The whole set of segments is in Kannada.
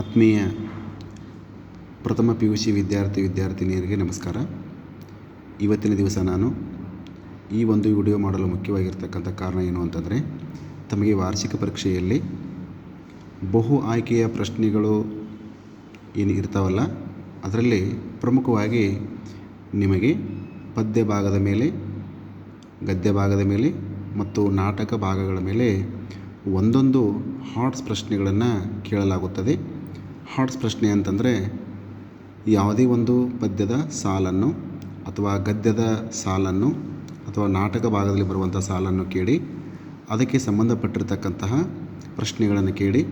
ಆತ್ಮೀಯ ಪ್ರಥಮ ಪಿ ಯು ಸಿ ವಿದ್ಯಾರ್ಥಿ ವಿದ್ಯಾರ್ಥಿನಿಯರಿಗೆ ನಮಸ್ಕಾರ. ಇವತ್ತಿನ ದಿವಸ ನಾನು ಈ ಒಂದು ವಿಡಿಯೋ ಮಾಡಲು ಮುಖ್ಯವಾಗಿರ್ತಕ್ಕಂಥ ಕಾರಣ ಏನು ಅಂತಂದರೆ, ತಮಗೆ ವಾರ್ಷಿಕ ಪರೀಕ್ಷೆಯಲ್ಲಿ ಬಹು ಆಯ್ಕೆಯ ಪ್ರಶ್ನೆಗಳು ಏನು ಇರ್ತಾವಲ್ಲ, ಅದರಲ್ಲಿ ಪ್ರಮುಖವಾಗಿ ನಿಮಗೆ ಪದ್ಯ ಭಾಗದ ಮೇಲೆ, ಗದ್ಯ ಭಾಗದ ಮೇಲೆ ಮತ್ತು ನಾಟಕ ಭಾಗಗಳ ಮೇಲೆ ಒಂದೊಂದು ಹಾಟ್ಸ್ ಪ್ರಶ್ನೆಗಳನ್ನು ಕೇಳಲಾಗುತ್ತದೆ. ಹಾರ್ಟ್ಸ್ ಪ್ರಶ್ನೆ ಅಂತಂದರೆ, ಯಾವುದೇ ಒಂದು ಪದ್ಯದ ಸಾಲನ್ನು ಅಥವಾ ಗದ್ಯದ ಸಾಲನ್ನು ಅಥವಾ ನಾಟಕ ಭಾಗದಲ್ಲಿ ಬರುವಂಥ ಸಾಲನ್ನು ಕೇಳಿ, ಅದಕ್ಕೆ ಸಂಬಂಧಪಟ್ಟಿರ್ತಕ್ಕಂತಹ ಪ್ರಶ್ನೆಗಳನ್ನು ಕೇಳಿ,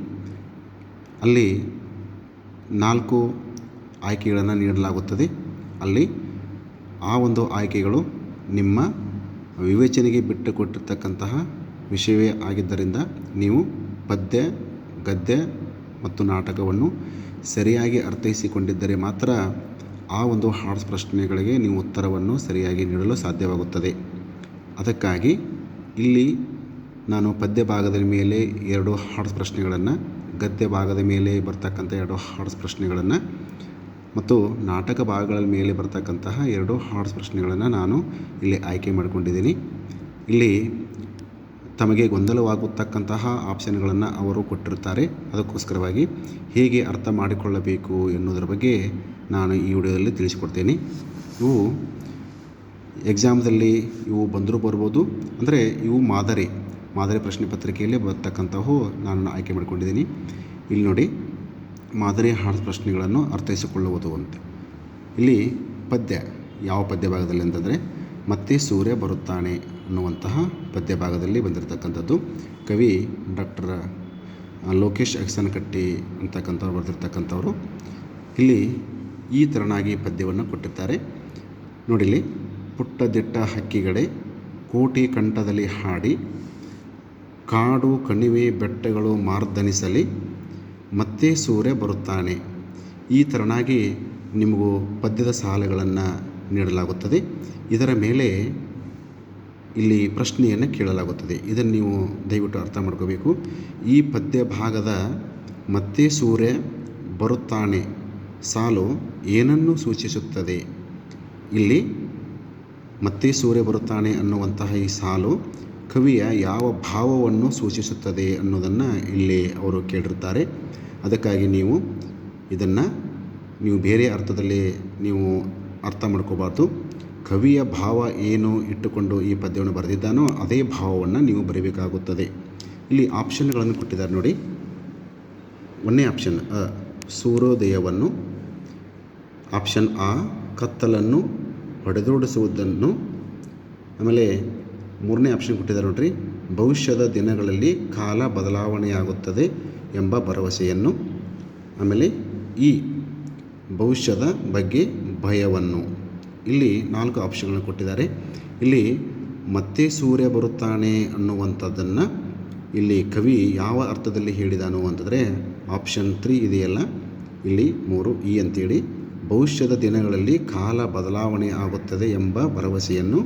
ಅಲ್ಲಿ ನಾಲ್ಕು ಆಯ್ಕೆಗಳನ್ನು ನೀಡಲಾಗುತ್ತದೆ. ಅಲ್ಲಿ ಆ ಒಂದು ಆಯ್ಕೆಗಳು ನಿಮ್ಮ ವಿವೇಚನೆಗೆ ಬಿಟ್ಟು ಕೊಟ್ಟಿರ್ತಕ್ಕಂತಹ ವಿಷಯವೇ ಆಗಿದ್ದರಿಂದ ನೀವು ಪದ್ಯ, ಗದ್ಯ ಮತ್ತು ನಾಟಕವನ್ನು ಸರಿಯಾಗಿ ಅರ್ಥೈಸಿಕೊಂಡಿದ್ದರೆ ಮಾತ್ರ ಆ ಒಂದು ಹಾರ್ಟ್ಸ್ ಪ್ರಶ್ನೆಗಳಿಗೆ ನೀವು ಉತ್ತರವನ್ನು ಸರಿಯಾಗಿ ನೀಡಲು ಸಾಧ್ಯವಾಗುತ್ತದೆ. ಅದಕ್ಕಾಗಿ ಇಲ್ಲಿ ನಾನು ಪದ್ಯ ಭಾಗದ ಮೇಲೆ ಎರಡು ಹಾರ್ಟ್ಸ್ ಪ್ರಶ್ನೆಗಳನ್ನು, ಗದ್ಯ ಭಾಗದ ಮೇಲೆ ಬರ್ತಕ್ಕಂಥ ಎರಡು ಹಾರ್ಟ್ಸ್ ಪ್ರಶ್ನೆಗಳನ್ನು ಮತ್ತು ನಾಟಕ ಭಾಗಗಳ ಮೇಲೆ ಬರ್ತಕ್ಕಂತಹ ಎರಡು ಹಾರ್ಟ್ಸ್ ಪ್ರಶ್ನೆಗಳನ್ನು ನಾನು ಇಲ್ಲಿ ಆಯ್ಕೆ ಮಾಡಿಕೊಂಡಿದ್ದೀನಿ. ಇಲ್ಲಿ ತಮಗೆ ಗೊಂದಲವಾಗುತ್ತಕ್ಕಂತಹ ಆಪ್ಷನ್ಗಳನ್ನು ಅವರು ಕೊಟ್ಟಿರ್ತಾರೆ ಅದಕ್ಕೋಸ್ಕರವಾಗಿ ಹೇಗೆ ಅರ್ಥ ಮಾಡಿಕೊಳ್ಳಬೇಕು ಎನ್ನುವುದರ ಬಗ್ಗೆ ನಾನು ಈ ವಿಡಿಯೋದಲ್ಲಿ ತಿಳಿಸಿಕೊಡ್ತೇನೆ. ಇವು ಎಕ್ಸಾಮ್ದಲ್ಲಿ ಇವು ಬಂದರೂ ಬರ್ಬೋದು, ಅಂದರೆ ಇವು ಮಾದರಿ ಮಾದರಿ ಪ್ರಶ್ನೆ ಪತ್ರಿಕೆಯಲ್ಲಿ ಬರ್ತಕ್ಕಂಥವು ನಾನು ಆಯ್ಕೆ ಮಾಡಿಕೊಂಡಿದ್ದೀನಿ. ಇಲ್ಲಿ ನೋಡಿ, ಮಾದರಿ ಹಾಡು ಪ್ರಶ್ನೆಗಳನ್ನು ಅರ್ಥೈಸಿಕೊಳ್ಳುವುದು ಅಂತ ಇಲ್ಲಿ ಪದ್ಯ, ಯಾವ ಪದ್ಯ ಭಾಗದಲ್ಲಿ ಅಂತಂದರೆ, ಮತ್ತೆ ಸೂರ್ಯ ಬರುತ್ತಾನೆ. ಅನ್ನುವಂತಹ ಪದ್ಯ ಭಾಗದಲ್ಲಿ ಬಂದಿರತಕ್ಕಂಥದ್ದು. ಕವಿ ಡಾಕ್ಟರ್ ಲೋಕೇಶ್ ಅಗಸನಕಟ್ಟಿ ಅಂತಕ್ಕಂಥವ್ರು ಬರೆದಿರ್ತಕ್ಕಂಥವ್ರು. ಇಲ್ಲಿ ಈ ತರನಾಗಿ ಪದ್ಯವನ್ನು ಕೊಟ್ಟಿರ್ತಾರೆ. ನೋಡಿಲಿ ಪುಟ್ಟ ದಿಟ್ಟ ಹಕ್ಕಿಗಡೆ ಕೋಟಿ ಕಂಠದಲ್ಲಿ ಹಾಡಿ, ಕಾಡು ಕಣಿವೆ ಬೆಟ್ಟಗಳು ಮಾರ್ದನಿಸಲಿ, ಮತ್ತೆ ಸೂರ್ಯ ಬರುತ್ತಾನೆ. ಈ ತೆರನಾಗಿ ನಿಮಗೂ ಪದ್ಯದ ಸಾಲುಗಳನ್ನು ನೀಡಲಾಗುತ್ತದೆ. ಇದರ ಮೇಲೆ ಇಲ್ಲಿ ಪ್ರಶ್ನೆಯನ್ನು ಕೇಳಲಾಗುತ್ತದೆ. ಇದನ್ನು ನೀವು ದಯವಿಟ್ಟು ಅರ್ಥ ಮಾಡ್ಕೋಬೇಕು. ಈ ಪದ್ಯ ಭಾಗದ ಮತ್ತೆ ಸೂರ್ಯ ಬರುತ್ತಾನೆ. ಸಾಲು ಏನನ್ನು ಸೂಚಿಸುತ್ತದೆ? ಇಲ್ಲಿ ಮತ್ತೆ ಸೂರ್ಯ ಬರುತ್ತಾನೆ ಅನ್ನುವಂತಹ ಈ ಸಾಲು ಕವಿಯ ಯಾವ ಭಾವವನ್ನು ಸೂಚಿಸುತ್ತದೆ ಅನ್ನೋದನ್ನು ಇಲ್ಲಿ ಅವರು ಕೇಳಿರ್ತಾರೆ ಅದಕ್ಕಾಗಿ ನೀವು ಇದನ್ನು ನೀವು ಬೇರೆ ಅರ್ಥದಲ್ಲಿ ನೀವು ಅರ್ಥ ಮಾಡ್ಕೋಬಾರ್ದು. ಕವಿಯ ಭಾವ ಏನು ಇಟ್ಟುಕೊಂಡು ಈ ಪದ್ಯವನ್ನು ಬರೆದಿದ್ದಾನೋ ಅದೇ ಭಾವವನ್ನು ನೀವು ಬರೀಬೇಕಾಗುತ್ತದೆ. ಇಲ್ಲಿ ಆಪ್ಷನ್ಗಳನ್ನು ಕೊಟ್ಟಿದ್ದಾರೆ ನೋಡಿ. ಒಂದನೇ ಆಪ್ಷನ್, ಅ, ಸೂರ್ಯೋದಯವನ್ನು, ಆಪ್ಷನ್ ಆ, ಕತ್ತಲನ್ನು, ಹೊಡೆದೋಡಿಸುವುದನ್ನು. ಆಮೇಲೆ ಮೂರನೇ ಆಪ್ಷನ್ ಕೊಟ್ಟಿದ್ದಾರೆ ನೋಡ್ರಿ. ಭವಿಷ್ಯದ ದಿನಗಳಲ್ಲಿ ಕಾಲ ಬದಲಾವಣೆಯಾಗುತ್ತದೆ ಎಂಬ ಭರವಸೆಯನ್ನು. ಆಮೇಲೆ ಈ ಭವಿಷ್ಯದ ಬಗ್ಗೆ ಭಯವನ್ನು. ಇಲ್ಲಿ ನಾಲ್ಕು ಆಪ್ಷನ್ಗಳನ್ನು ಕೊಟ್ಟಿದ್ದಾರೆ. ಇಲ್ಲಿ ಮತ್ತೆ ಸೂರ್ಯ ಬರುತ್ತಾನೆ ಅನ್ನುವಂಥದ್ದನ್ನು ಇಲ್ಲಿ ಕವಿ ಯಾವ ಅರ್ಥದಲ್ಲಿ ಹೇಳಿದಾನು ಅಂತಂದರೆ ಆಪ್ಷನ್ ತ್ರೀ ಇದೆಯಲ್ಲ. ಇಲ್ಲಿ ಮೂರು ಇ ಅಂತೇಳಿ. ಭವಿಷ್ಯದ ದಿನಗಳಲ್ಲಿ ಕಾಲ ಬದಲಾವಣೆ ಆಗುತ್ತದೆ ಎಂಬ ಭರವಸೆಯನ್ನು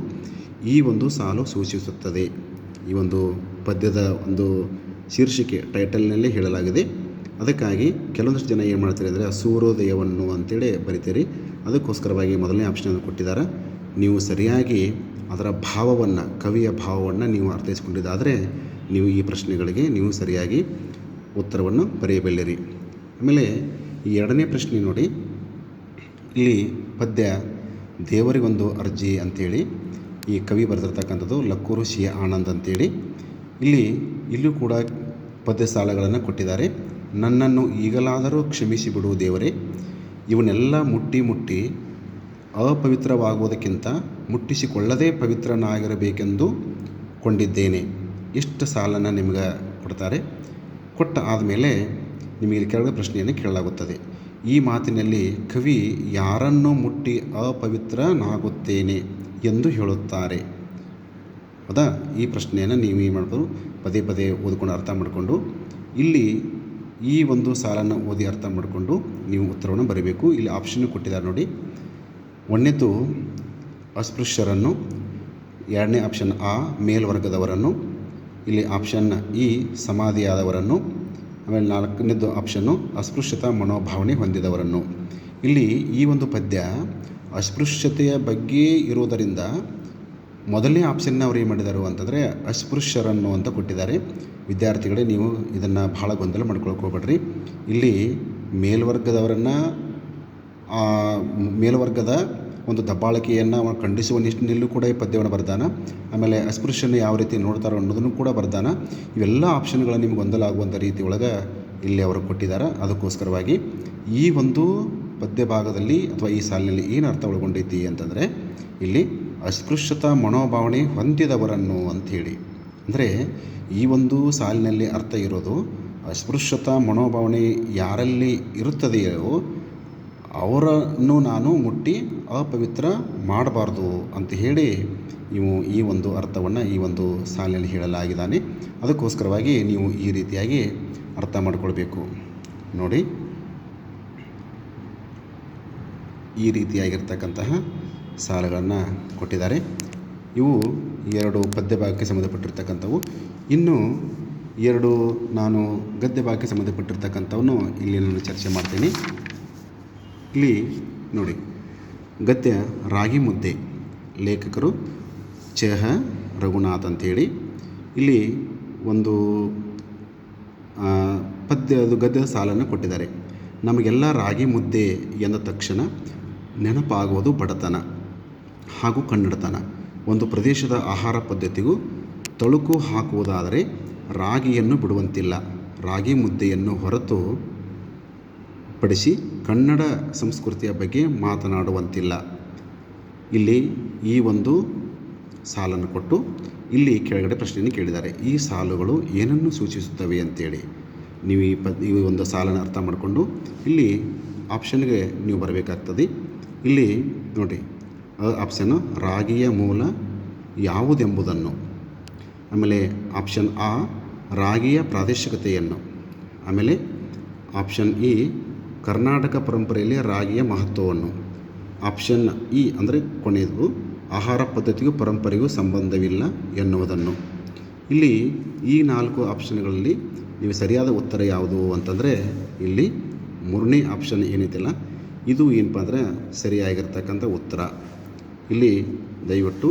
ಈ ಒಂದು ಸಾಲು ಸೂಚಿಸುತ್ತದೆ. ಈ ಒಂದು ಪದ್ಯದ ಒಂದು ಶೀರ್ಷಿಕೆ ಟೈಟಲ್ನಲ್ಲಿ ಹೇಳಲಾಗಿದೆ. ಅದಕ್ಕಾಗಿ ಕೆಲವೊಂದಷ್ಟು ಜನ ಏನು ಮಾಡ್ತಾರೆ ಅಂದರೆ ಸೂರ್ಯೋದಯವನ್ನು ಅಂತೇಳಿ ಬರಿತೀರಿ. ಅದಕ್ಕೋಸ್ಕರವಾಗಿ ಮೊದಲನೇ ಆಪ್ಷನನ್ನು ಕೊಟ್ಟಿದ್ದಾರೆ. ನೀವು ಸರಿಯಾಗಿ ಅದರ ಭಾವವನ್ನು, ಕವಿಯ ಭಾವವನ್ನು ನೀವು ಅರ್ಥೈಸ್ಕೊಂಡಿದ್ದಾದರೆ ನೀವು ಈ ಪ್ರಶ್ನೆಗಳಿಗೆ ನೀವು ಸರಿಯಾಗಿ ಉತ್ತರವನ್ನು ಬರೆಯಬಲ್ಲಿರಿ. ಆಮೇಲೆ ಈ ಎರಡನೇ ಪ್ರಶ್ನೆ ನೋಡಿ. ಇಲ್ಲಿ ಪದ್ಯ, ದೇವರಿಗೊಂದು ಅರ್ಜಿ ಅಂಥೇಳಿ ಈ ಕವಿ ಬರೆದಿರ್ತಕ್ಕಂಥದ್ದು ಲಕ್ಕೂರು ಸಿ ಆನಂದ್ ಅಂತೇಳಿ. ಇಲ್ಲಿ ಇಲ್ಲೂ ಕೂಡ ಪದ್ಯ ಸಾಲಗಳನ್ನು ಕೊಟ್ಟಿದ್ದಾರೆ. ನನ್ನನ್ನು ಈಗಲಾದರೂ ಕ್ಷಮಿಸಿಬಿಡು ದೇವರೇ. ಇವನ್ನೆಲ್ಲ ಮುಟ್ಟಿ ಮುಟ್ಟಿ ಅಪವಿತ್ರವಾಗುವುದಕ್ಕಿಂತ ಮುಟ್ಟಿಸಿಕೊಳ್ಳದೇ ಪವಿತ್ರನಾಗಿರಬೇಕೆಂದು ಕೊಂಡಿದ್ದೇನೆ. ಇಷ್ಟು ಸಾಲನ್ನು ನಿಮಗೆ ಕೊಡ್ತಾರೆ? ಕೊಟ್ಟ ಆದಮೇಲೆ ನಿಮಗೆ ಕೆಳಗೆ ಪ್ರಶ್ನೆಯನ್ನು ಕೇಳಲಾಗುತ್ತದೆ. ಈ ಮಾತಿನಲ್ಲಿ ಕವಿ ಯಾರನ್ನು ಮುಟ್ಟಿ ಅಪವಿತ್ರನಾಗುತ್ತೇನೆ ಎಂದು ಹೇಳುತ್ತಾರೆ. ಹೌದಾ ಈ ಪ್ರಶ್ನೆಯನ್ನು ನೀವು ಏನು ಮಾಡ್ಬೋದು. ಪದೇ ಪದೇ ಓದ್ಕೊಂಡು ಅರ್ಥ ಮಾಡಿಕೊಂಡು ಇಲ್ಲಿ ಈ ಒಂದು ಸಾಲನ್ನು ಓದಿ ಅರ್ಥ ಮಾಡಿಕೊಂಡು ನೀವು ಉತ್ತರವನ್ನು ಬರೀಬೇಕು. ಇಲ್ಲಿ ಆಪ್ಷನ್ ಕೊಟ್ಟಿದ್ದಾರೆ ನೋಡಿ. ಒಂದನೇದು ಅಸ್ಪೃಶ್ಯರನ್ನು, ಎರಡನೇ ಆಪ್ಷನ್ ಆ, ಮೇಲ್ವರ್ಗದವರನ್ನು, ಇಲ್ಲಿ ಆಪ್ಷನ್ ಇ ಸಮಾಧಿಯಾದವರನ್ನು, ಆಮೇಲೆ ನಾಲ್ಕನೇದು ಆಪ್ಷನ್ನು ಅಸ್ಪೃಶ್ಯತಾ ಮನೋಭಾವನೆ ಹೊಂದಿದವರನ್ನು. ಇಲ್ಲಿ ಈ ಒಂದು ಪದ್ಯ, ಅಸ್ಪೃಶ್ಯತೆಯ ಬಗ್ಗೆ ಇರುವುದರಿಂದ ಮೊದಲನೇ ಆಪ್ಷನ್ನ ಅವ್ರು ಏನು ಮಾಡಿದ್ದಾರೆ ಅಂತಂದರೆ ಅಸ್ಪೃಶ್ಯರನ್ನು ಅಂತ ಕೊಟ್ಟಿದ್ದಾರೆ. ವಿದ್ಯಾರ್ಥಿಗಳೇ, ನೀವು ಇದನ್ನು ಭಾಳ ಗೊಂದಲ ಮಾಡ್ಕೊಳಕ್ಕೆ ಹೋಗ್ಬೇಡ್ರಿ. ಇಲ್ಲಿ ಮೇಲ್ವರ್ಗದವರನ್ನು ಮೇಲ್ವರ್ಗದ ಒಂದು ದಬ್ಬಾಳಿಕೆಯನ್ನು ಖಂಡಿಸುವ ನಿಟ್ಟಿನಲ್ಲೂ ಕೂಡ ಈ ಪದ್ಯವನ್ನು ಬರ್ದಾನ. ಆಮೇಲೆ ಅಸ್ಪೃಶ್ಯನ ಯಾವ ರೀತಿ ನೋಡ್ತಾರೋ ಅನ್ನೋದನ್ನು ಕೂಡ ಬರ್ದಾನ. ಇವೆಲ್ಲ ಆಪ್ಷನ್ಗಳು ನಿಮ್ಗೆ ಗೊಂದಲ ಆಗುವಂಥ ರೀತಿ ಒಳಗೆ ಇಲ್ಲಿ ಅವರು ಕೊಟ್ಟಿದ್ದಾರೆ ಅದಕ್ಕೋಸ್ಕರವಾಗಿ ಈ ಒಂದು ಪದ್ಯ ಭಾಗದಲ್ಲಿ ಅಥವಾ ಈ ಸಾಲಿನಲ್ಲಿ ಏನು ಅರ್ಥ ಒಳಗೊಂಡೈತಿ ಅಂತಂದರೆ ಇಲ್ಲಿ ಅಸ್ಪೃಶ್ಯತಾ ಮನೋಭಾವನೆ ಹೊಂದಿದವರನ್ನು ಅಂಥೇಳಿ. ಅಂದರೆ ಈ ಒಂದು ಸಾಲಿನಲ್ಲಿ ಅರ್ಥ ಇರೋದು, ಅಸ್ಪೃಶ್ಯತಾ ಮನೋಭಾವನೆ ಯಾರಲ್ಲಿ ಇರುತ್ತದೆಯೋ ಅವರನ್ನು ನಾನು ಮುಟ್ಟಿ ಅಪವಿತ್ರ ಮಾಡಬಾರ್ದು ಅಂತ ಹೇಳಿ ಇವು ಈ ಒಂದು ಅರ್ಥವನ್ನು ಈ ಒಂದು ಸಾಲಿನಲ್ಲಿ ಹೇಳಲಾಗಿದ್ದಾನೆ. ಅದಕ್ಕೋಸ್ಕರವಾಗಿ ನೀವು ಈ ರೀತಿಯಾಗಿ ಅರ್ಥ ಮಾಡಿಕೊಳ್ಬೇಕು. ನೋಡಿ. ಈ ರೀತಿಯಾಗಿರ್ತಕ್ಕಂತಹ ಸಾಲುಗಳನ್ನು ಕೊಟ್ಟಿದ್ದಾರೆ. ಇವು ಎರಡು ಪದ್ಯ ಭಾಗಕ್ಕೆ ಸಂಬಂಧಪಟ್ಟಿರ್ತಕ್ಕಂಥವು. ಇನ್ನು ಎರಡು ನಾನು ಗದ್ಯ ಭಾಗಕ್ಕೆ ಸಂಬಂಧಪಟ್ಟಿರ್ತಕ್ಕಂಥವನ್ನು ಇಲ್ಲಿ ನಾನು ಚರ್ಚೆ ಮಾಡ್ತೀನಿ. ಇಲ್ಲಿ ನೋಡಿ, ಗದ್ಯ ರಾಗಿ ಮುದ್ದೆ ಲೇಖಕರು ಚಹ ರಘುನಾಥ್ ಅಂತೇಳಿ. ಇಲ್ಲಿ ಒಂದು ಪದ್ಯ ಅದು ಗದ್ಯದ ಸಾಲನ್ನು ಕೊಟ್ಟಿದ್ದಾರೆ. ನಮಗೆಲ್ಲ ರಾಗಿ ಮುದ್ದೆ ಎಂದ ತಕ್ಷಣ ನೆನಪಾಗುವುದು ಬಡತನ. ಹಾಗೂ ಕನ್ನಡತನ ಒಂದು ಪ್ರದೇಶದ ಆಹಾರ ಪದ್ಧತಿಗೂ ತಳುಕು ಹಾಕುವುದಾದರೆ ರಾಗಿಯನ್ನು ಬಿಡುವಂತಿಲ್ಲ. ರಾಗಿ ಮುದ್ದೆಯನ್ನು ಹೊರತು ಪಡಿಸಿ ಕನ್ನಡ ಸಂಸ್ಕೃತಿಯ ಬಗ್ಗೆ ಮಾತನಾಡುವಂತಿಲ್ಲ. ಇಲ್ಲಿ ಈ ಒಂದು ಸಾಲನ್ನು ಕೊಟ್ಟು ಇಲ್ಲಿ ಕೆಳಗಡೆ ಪ್ರಶ್ನೆಯನ್ನು ಕೇಳಿದ್ದಾರೆ. ಈ ಸಾಲುಗಳು ಏನನ್ನು ಸೂಚಿಸುತ್ತವೆ ಅಂತೇಳಿ. ನೀವು ಈ ಪದ್, ಈ ಒಂದು ಸಾಲನ್ನು ಅರ್ಥ ಮಾಡಿಕೊಂಡು ಇಲ್ಲಿ ಆಪ್ಷನ್ಗೆ ನೀವು ಬರಬೇಕಾಗ್ತದೆ. ಇಲ್ಲಿ ನೋಡಿ ಆಪ್ಷನ್ನು ರಾಗಿಯ ಮೂಲ ಯಾವುದೆಂಬುದನ್ನು. ಆಮೇಲೆ ಆಪ್ಷನ್ ಆ, ರಾಗಿಯ ಪ್ರಾದೇಶಿಕತೆಯನ್ನು. ಆಮೇಲೆ ಆಪ್ಷನ್ ಇ ಕರ್ನಾಟಕ ಪರಂಪರೆಯಲ್ಲಿ ರಾಗಿಯ ಮಹತ್ವವನ್ನು. ಆಪ್ಷನ್ ಇ ಅಂದರೆ ಕೊನೆಯದು, ಆಹಾರ ಪದ್ಧತಿಗೂ ಪರಂಪರೆಗೂ ಸಂಬಂಧವಿಲ್ಲ ಎನ್ನುವುದನ್ನು. ಇಲ್ಲಿ ಈ ನಾಲ್ಕು ಆಪ್ಷನ್ಗಳಲ್ಲಿ ನೀವು ಸರಿಯಾದ ಉತ್ತರ ಯಾವುದು ಅಂತಂದರೆ, ಇಲ್ಲಿ ಮೂರನೇ ಆಪ್ಷನ್ ಏನಿದೆಯಲ್ಲ, ಇದು ಏನಪ್ಪ ಅಂದರೆ ಸರಿಯಾಗಿರ್ತಕ್ಕಂಥ ಉತ್ತರ. ಇಲ್ಲಿ ದಯವಿಟ್ಟು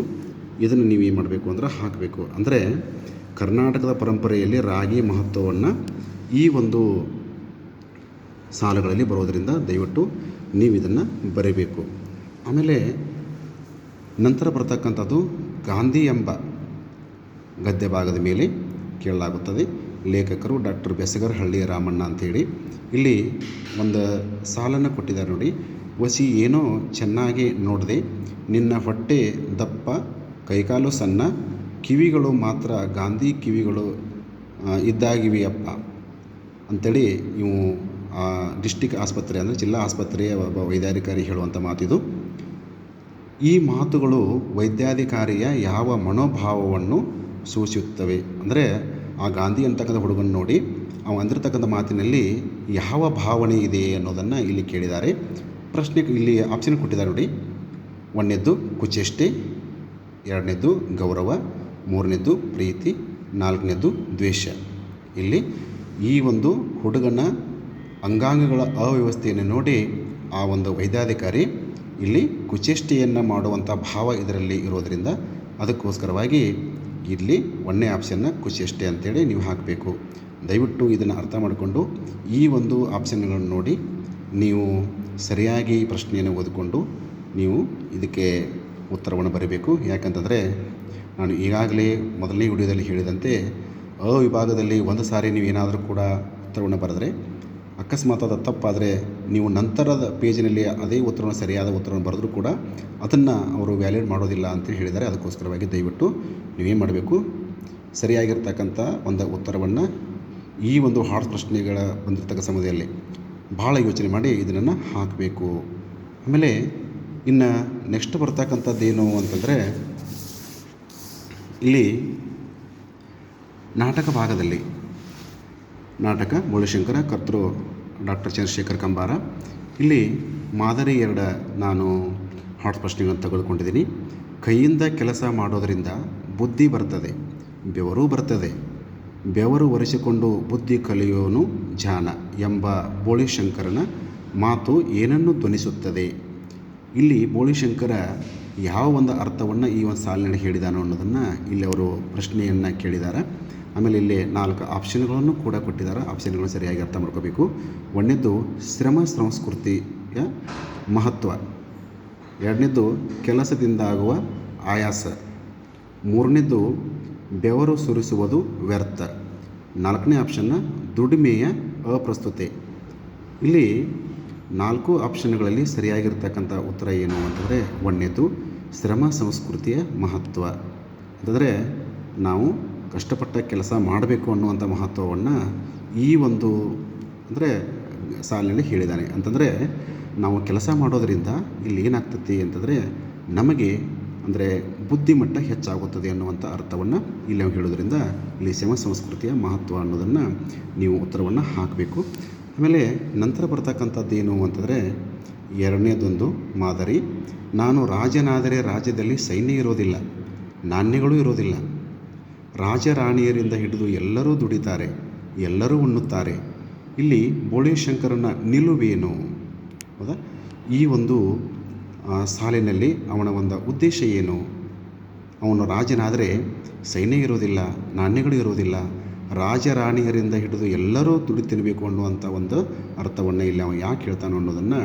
ಇದನ್ನು ನೀವು ಏನು ಮಾಡಬೇಕು ಅಂದ್ರೆ ಹಾಕಬೇಕು. ಅಂದರೆ ಕರ್ನಾಟಕದ ಪರಂಪರೆಯಲ್ಲಿ ರಾಗಿ ಮಹತ್ವವನ್ನು ಈ ಒಂದು ಸಾಲುಗಳಲ್ಲಿ ಬರೋದರಿಂದ ದಯವಿಟ್ಟು ನೀವು ಇದನ್ನು ಬರೀಬೇಕು. ಆಮೇಲೆ ನಂತರ ಬರತಕ್ಕಂಥದ್ದು ಗಾಂಧಿ ಎಂಬ ಗದ್ಯ ಭಾಗದ ಮೇಲೆ ಕೇಳಲಾಗುತ್ತದೆ. ಲೇಖಕರು ಡಾಕ್ಟರ್ ಬೆಸಗರ್ ಹಳ್ಳಿ ರಾಮಣ್ಣ ಅಂಥೇಳಿ ಇಲ್ಲಿ ಒಂದು ಸಾಲನ್ನು ಕೊಟ್ಟಿದ್ದಾರೆ ನೋಡಿ. ವಸಿ ಏನೋ ಚೆನ್ನಾಗಿ ನೋಡಿದೆ ನಿನ್ನ ಹೊಟ್ಟೆ ದಪ್ಪ ಕೈಕಾಲು ಸಣ್ಣ ಕಿವಿಗಳು ಮಾತ್ರ ಗಾಂಧಿ ಕಿವಿಗಳು ಆ, ಇದ್ದಾಗಿವೆಯಪ್ಪ ಅಂಥೇಳಿ ಇವು ಡಿಸ್ಟಿಕ್ ಆಸ್ಪತ್ರೆ ಅಂದರೆ ಜಿಲ್ಲಾ ಆಸ್ಪತ್ರೆಯ ಒಬ್ಬ ವೈದ್ಯಾಧಿಕಾರಿ ಹೇಳುವಂಥ ಮಾತಿದು. ಈ ಮಾತುಗಳು ವೈದ್ಯಾಧಿಕಾರಿಯ ಯಾವ ಮನೋಭಾವವನ್ನು ಸೂಚಿಸುತ್ತವೆ? ಅಂದರೆ ಆ ಗಾಂಧಿ ಅಂತಕ್ಕಂಥ ಹುಡುಗನ ನೋಡಿ ಅವ ಅಂದಿರತಕ್ಕಂಥ ಮಾತಿನಲ್ಲಿ ಯಾವ ಭಾವನೆ ಇದೆ ಅನ್ನೋದನ್ನು ಇಲ್ಲಿ ಕೇಳಿದ್ದಾರೆ. ಪ್ರಶ್ನೆ ಇಲ್ಲಿ ಆಪ್ಷನ್ ಕೊಟ್ಟಿದ್ದಾರೆ ನೋಡಿ. ಒಂದನೇದ್ದು ಕುಚೇಷ್ಟೆ, ಎರಡನೇದ್ದು ಗೌರವ, ಮೂರನೇದ್ದು ಪ್ರೀತಿ, ನಾಲ್ಕನೇದ್ದು ದ್ವೇಷ. ಇಲ್ಲಿ ಈ ಒಂದು ಹುಡುಗನ ಅಂಗಾಂಗಗಳ ಅವ್ಯವಸ್ಥೆಯನ್ನು ನೋಡಿ ಆ ಒಂದು ವೈದ್ಯಾಧಿಕಾರಿ ಇಲ್ಲಿ ಕುಚೇಷ್ಟೆಯನ್ನು ಮಾಡುವಂಥ ಭಾವ ಇದರಲ್ಲಿ ಇರೋದರಿಂದ ಅದಕ್ಕೋಸ್ಕರವಾಗಿ ಇಲ್ಲಿ ಒಂದನೇ ಆಪ್ಷನ್ನ ಕುಚೇಷ್ಟೆ ಅಂತೇಳಿ ನೀವು ಹಾಕಬೇಕು. ದಯವಿಟ್ಟು ಇದನ್ನು ಅರ್ಥ ಮಾಡಿಕೊಂಡು ಈ ಒಂದು ಆಪ್ಷನ್ಗಳನ್ನು ನೋಡಿ. ನೀವು ಸರಿಯಾಗಿ ಪ್ರಶ್ನೆಯನ್ನು ಓದಿಕೊಂಡು ನೀವು ಇದಕ್ಕೆ ಉತ್ತರವನ್ನು ಬರೀಬೇಕು. ಯಾಕಂತಂದರೆ ನಾನು ಈಗಾಗಲೇ ಮೊದಲನೇ ವಿಡಿಯೋದಲ್ಲಿ ಹೇಳಿದಂತೆ ಅ ವಿಭಾಗದಲ್ಲಿ ಒಂದು ಸಾರಿ ನೀವು ಏನಾದರೂ ಕೂಡ ಉತ್ತರವನ್ನು ಬರೆದರೆ ಅಕಸ್ಮಾತ್ ಅದು ತಪ್ಪಾದರೆ ನೀವು ನಂತರದ ಪೇಜಿನಲ್ಲಿ ಅದೇ ಉತ್ತರವನ್ನು, ಸರಿಯಾದ ಉತ್ತರವನ್ನು ಬರೆದರೂ ಕೂಡ ಅದನ್ನು ಅವರು ವ್ಯಾಲಿಡ್ ಮಾಡೋದಿಲ್ಲ ಅಂತ ಹೇಳಿದ್ದಾರೆ. ಅದಕ್ಕೋಸ್ಕರವಾಗಿ ದಯವಿಟ್ಟು ನೀವೇನು ಮಾಡಬೇಕು? ಸರಿಯಾಗಿರ್ತಕ್ಕಂಥ ಒಂದು ಉತ್ತರವನ್ನು ಈ ಒಂದು ಹಾರ್ಡ್ ಪ್ರಶ್ನೆಗಳ ಬಂದಿರತಕ್ಕ ಸಮಯದಲ್ಲಿ ಭಾಳ ಯೋಚನೆ ಮಾಡಿ ಇದನ್ನು ಹಾಕಬೇಕು. ಆಮೇಲೆ ಇನ್ನು ನೆಕ್ಸ್ಟ್ ಬರ್ತಕ್ಕಂಥದ್ದೇನು ಅಂತಂದರೆ, ಇಲ್ಲಿ ನಾಟಕ ಭಾಗದಲ್ಲಿ ನಾಟಕ ಮುಳುಶಂಕರ ಕರ್ತೃ ಡಾಕ್ಟರ್ ಚಂದ್ರಶೇಖರ್ ಕಂಬಾರ. ಇಲ್ಲಿ ಮಾದರಿ ಎರಡ ನಾನು ಹಾಟ್ ಪ್ರಶ್ನೆಗಳನ್ನು ತೆಗೆದುಕೊಂಡಿದ್ದೀನಿ ಕೈಯಿಂದ ಕೆಲಸ ಮಾಡೋದರಿಂದ ಬುದ್ಧಿ ಬರ್ತದೆ, ಬೆವರು ಬರ್ತದೆ ಬೆವರು ಒರೆಸಿಕೊಂಡು ಬುದ್ಧಿ ಕಲಿಯೋನು ಜಾನ ಎಂಬ ಬೋಳಿಶಂಕರನ ಮಾತು ಏನನ್ನು ಧ್ವನಿಸುತ್ತದೆ? ಇಲ್ಲಿ ಬೋಳಿಶಂಕರ ಯಾವ ಒಂದು ಅರ್ಥವನ್ನು ಈ ಒಂದು ಸಾಲಿನಲ್ಲಿ ಹೇಳಿದಾನೋ ಅನ್ನೋದನ್ನು ಇಲ್ಲಿ ಅವರು ಪ್ರಶ್ನೆಯನ್ನು ಕೇಳಿದ್ದಾರೆ ಆಮೇಲೆ ಇಲ್ಲಿ ನಾಲ್ಕು ಆಪ್ಷನ್ಗಳನ್ನು ಕೂಡ ಕೊಟ್ಟಿದ್ದಾರೆ ಆಪ್ಷನ್ಗಳನ್ನು ಸರಿಯಾಗಿ ಅರ್ಥ ಮಾಡ್ಕೋಬೇಕು. ಒಂದನೇದು ಶ್ರಮ ಸಂಸ್ಕೃತಿಯ ಮಹತ್ವ. ಎರಡನೇದು ಕೆಲಸದಿಂದ ಆಗುವ ಆಯಾಸ. ಮೂರನೇದ್ದು ಬೆವರು ಸುರಿಸುವುದು ವ್ಯರ್ಥ. ನಾಲ್ಕನೇ ಆಪ್ಷನ್ನ ದುಡಿಮೆಯ ಅಪ್ರಸ್ತುತೆ. ಇಲ್ಲಿ ನಾಲ್ಕು ಆಪ್ಷನ್ಗಳಲ್ಲಿ ಸರಿಯಾಗಿರ್ತಕ್ಕಂಥ ಉತ್ತರ ಏನು ಅಂತಂದರೆ ಒಂದನೇದು ಶ್ರಮ ಸಂಸ್ಕೃತಿಯ ಮಹತ್ವ. ಅಂತಂದರೆ ನಾವು ಕಷ್ಟಪಟ್ಟ ಕೆಲಸ ಮಾಡಬೇಕು ಅನ್ನುವಂಥ ಮಹತ್ವವನ್ನು ಈ ಒಂದು ಅಂದರೆ ಸಾಲಿನಲ್ಲಿ ಹೇಳಿದ್ದಾನೆ. ಅಂತಂದರೆ ನಾವು ಕೆಲಸ ಮಾಡೋದರಿಂದ ಇಲ್ಲಿ ಏನಾಗ್ತತಿ ಅಂತಂದರೆ ನಮಗೆ ಅಂದರೆ ಬುದ್ಧಿಮಟ್ಟ ಹೆಚ್ಚಾಗುತ್ತದೆ ಅನ್ನುವಂಥ ಅರ್ಥವನ್ನು ಇಲ್ಲಿ ನಾವು ಹೇಳೋದ್ರಿಂದ ಇಲ್ಲಿ ಸಮ ಸಂಸ್ಕೃತಿಯ ಮಹತ್ವ ಅನ್ನೋದನ್ನು ನೀವು ಉತ್ತರವನ್ನು ಹಾಕಬೇಕು. ಆಮೇಲೆ ನಂತರ ಬರ್ತಕ್ಕಂಥದ್ದು ಏನು ಅಂತಂದರೆ ಎರಡನೇದೊಂದು ಮಾದರಿ, ನಾನು ರಾಜನಾದರೆ ರಾಜ್ಯದಲ್ಲಿ ಸೈನ್ಯ ಇರೋದಿಲ್ಲ, ನಾಣ್ಯಗಳು ಇರೋದಿಲ್ಲ. ರಾಜರಾಣಿಯರಿಂದ ಹಿಡಿದು ಎಲ್ಲರೂ ದುಡಿತಾರೆ, ಎಲ್ಲರೂ ಉಣ್ಣುತ್ತಾರೆ. ಇಲ್ಲಿ ಬೋಳೇಶಂಕರನ ನಿಲುವೇನು? ಹೌದಾ? ಈ ಒಂದು ಸಾಲಿನಲ್ಲಿ ಅವನ ಒಂದು ಉದ್ದೇಶ ಏನು? ಅವನು ರಾಜನಾದರೆ ಸೈನ್ಯ ಇರೋದಿಲ್ಲ ನಾಣ್ಯಗಳು ಇರೋದಿಲ್ಲ ರಾಜರಾಣಿಯರಿಂದ ಹಿಡಿದು ಎಲ್ಲರೂ ದುಡಿ ತಿನ್ನಬೇಕು ಅನ್ನುವಂಥ ಒಂದು ಅರ್ಥವನ್ನು ಇಲ್ಲಿ ಅವನು ಯಾಕೆ ಹೇಳ್ತಾನೋ ಅನ್ನೋದನ್ನು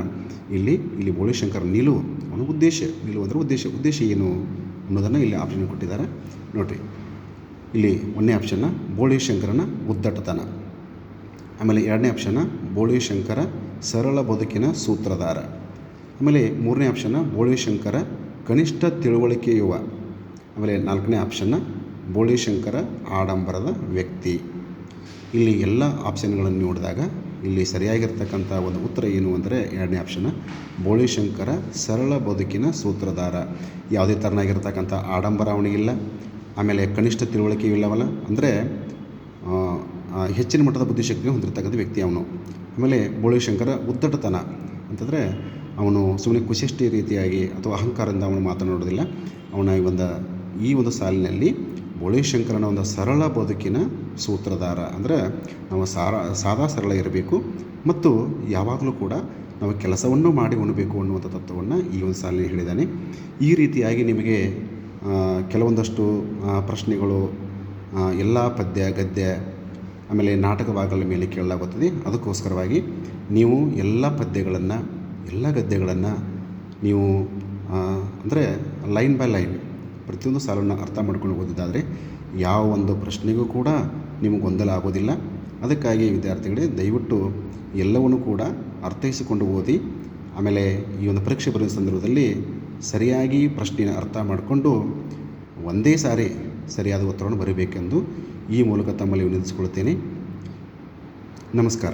ಇಲ್ಲಿ ಇಲ್ಲಿ ಬೋಳಿಶಂಕರ್ ನಿಲುವು ಅವನ ಉದ್ದೇಶ ನಿಲುವು ಅಂದರೆ ಉದ್ದೇಶ ಉದ್ದೇಶ ಏನು ಅನ್ನೋದನ್ನು ಇಲ್ಲಿ ಆಪ್ಷನ್ ಕೊಟ್ಟಿದ್ದಾರೆ. ನೋಡಿರಿ, ಇಲ್ಲಿ ಒಂದನೇ ಆಪ್ಷನ್ನ ಬೋಳಿಶಂಕರನ ಉದ್ದಟತನ. ಆಮೇಲೆ ಎರಡನೇ ಆಪ್ಷನ್ನ ಬೋಳಿಶಂಕರ ಸರಳ ಬದುಕಿನ ಸೂತ್ರಧಾರ. ಆಮೇಲೆ ಮೂರನೇ ಆಪ್ಷನ್ನ ಬೋಳಿಶಂಕರ ಕನಿಷ್ಠ ತಿಳುವಳಿಕೆ ಯುವ ಆಮೇಲೆ ನಾಲ್ಕನೇ ಆಪ್ಷನ್ನ ಬೋಳಿಶಂಕರ ಆಡಂಬರದ ವ್ಯಕ್ತಿ. ಇಲ್ಲಿ ಎಲ್ಲ ಆಪ್ಷನ್ಗಳನ್ನು ನೋಡಿದಾಗ ಇಲ್ಲಿ ಸರಿಯಾಗಿರ್ತಕ್ಕಂಥ ಒಂದು ಉತ್ತರ ಏನು ಅಂದರೆ ಎರಡನೇ ಆಪ್ಷನ್ ಬೋಳಿಶಂಕರ ಸರಳ ಬದುಕಿನ ಸೂತ್ರಧಾರ. ಯಾವುದೇ ಥರನಾಗಿರ್ತಕ್ಕಂಥ ಆಡಂಬರ ಅವನಿಗಿಲ್ಲ ಆಮೇಲೆ ಕನಿಷ್ಠ ತಿಳುವಳಿಕೆ ಇಲ್ಲವಲ್ಲ, ಅಂದರೆ ಹೆಚ್ಚಿನ ಮಟ್ಟದ ಬುದ್ಧಿಶಕ್ತಿಯನ್ನು ಹೊಂದಿರತಕ್ಕಂಥ ವ್ಯಕ್ತಿ ಅವನು. ಆಮೇಲೆ ಬೋಳಿಶಂಕರ ಉದ್ದಟತನ ಅಂತಂದರೆ ಅವನು ಸುಮ್ಮನೆ ಕುಶಿಷ್ಟಿ ರೀತಿಯಾಗಿ ಅಥವಾ ಅಹಂಕಾರದಿಂದ ಅವನು ಮಾತನಾಡೋದಿಲ್ಲ ಅವನ ಈ ಒಂದು ಈ ಒಂದು ಸಾಲಿನಲ್ಲಿ ಬೋಳಿಶಂಕರನ ಒಂದು ಸರಳ ಬದುಕಿನ ಸೂತ್ರಧಾರ. ಅಂದರೆ ನಾವು ಸಾರ, ಸಾದಾ ಸರಳ ಇರಬೇಕು ಮತ್ತು ಯಾವಾಗಲೂ ಕೂಡ ನಾವು ಕೆಲಸವನ್ನು ಮಾಡಿ ಉಣಬೇಕು ಅನ್ನುವಂಥ ತತ್ವವನ್ನು ಈ ಒಂದು ಸಾಲಿನಲ್ಲಿ ಹೇಳಿದ್ದಾನೆ. ಈ ರೀತಿಯಾಗಿ ನಿಮಗೆ ಕೆಲವೊಂದಷ್ಟು ಪ್ರಶ್ನೆಗಳು ಎಲ್ಲ ಪದ್ಯ, ಗದ್ಯ, ಆಮೇಲೆ ನಾಟಕ ಭಾಗಗಳ ಮೇಲೆ ಕೇಳಲಾಗುತ್ತದೆ. ಅದಕ್ಕೋಸ್ಕರವಾಗಿ ನೀವು ಎಲ್ಲ ಪದ್ಯಗಳನ್ನು ಎಲ್ಲ ಗದ್ಯಗಳನ್ನು ನೀವು ಅಂದರೆ ಲೈನ್ ಬೈ ಲೈನ್ ಪ್ರತಿಯೊಂದು ಸಾಲನ್ನು ಅರ್ಥ ಮಾಡ್ಕೊಂಡು ಓದಿದ್ದಾದರೆ ಯಾವ ಒಂದು ಪ್ರಶ್ನೆಗೂ ಕೂಡ ನಿಮಗೆ ಗೊಂದಲ ಆಗೋದಿಲ್ಲ. ಅದಕ್ಕಾಗಿ ವಿದ್ಯಾರ್ಥಿಗಳೇ, ದಯವಿಟ್ಟು ಎಲ್ಲವನ್ನೂ ಕೂಡ ಅರ್ಥೈಸಿಕೊಂಡು ಓದಿ, ಆಮೇಲೆ ಈ ಒಂದು ಪರೀಕ್ಷೆ ಬರೆಯುವ ಸಂದರ್ಭದಲ್ಲಿ ಸರಿಯಾಗಿ ಪ್ರಶ್ನೆಯನ್ನು ಅರ್ಥ ಮಾಡಿಕೊಂಡು ಒಂದೇ ಸಾರಿ ಸರಿಯಾದ ಉತ್ತರವನ್ನು ಬರೀಬೇಕೆಂದು ಈ ಮೂಲಕ ತಮ್ಮಲ್ಲಿ ವಿನಂತಿಸಿಕೊಳ್ಳುತ್ತೇನೆ. ನಮಸ್ಕಾರ.